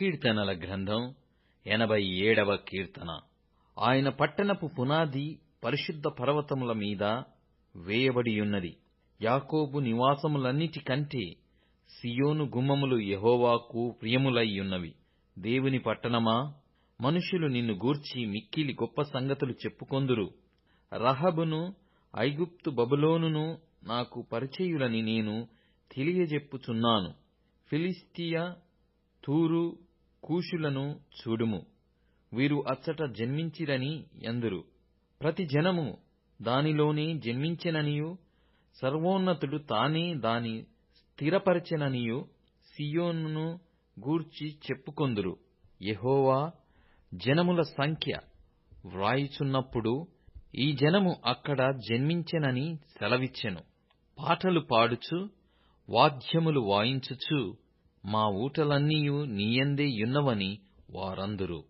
కీర్తనల గ్రంథం ఎనభై ఏడవ కీర్తన. ఆయన పట్టణపు పునాది పరిశుద్ధ పర్వతముల మీద వేయబడియున్నది. యాకోబు నివాసములన్నిటికంటే సియోను గుమ్మములు యహోవాకు ప్రియములయ్యున్నవి. దేవుని పట్టణమా? మనుషులు నిన్ను గూర్చి మిక్కిలి గొప్ప సంగతులు చెప్పుకొందురు. రహబును ఐగుప్తు బబులోనును నాకు పరిచయులని నేను తెలియజెప్పుచున్నాను. ఫిలిస్తియా తూరు కూషులను చూడుము. వీరు అచ్చట జన్మించిరని ఎందురు ప్రతి జనము దానిలోనే జన్మించెననియు. సర్వోన్నతుడు తానే దాని స్థిరపరచెననియు. సీయోనును గూర్చి చెప్పుకొందురు. యహోవా జనముల సంఖ్య వ్రాయిచున్నప్పుడు ఈ జనము అక్కడ జన్మించెనని సెలవిచ్చెను. పాటలు పాడుచు వాద్యములు వాయించుచు మా ఊటలన్నీయు నీయందే యున్నవని వారందురు.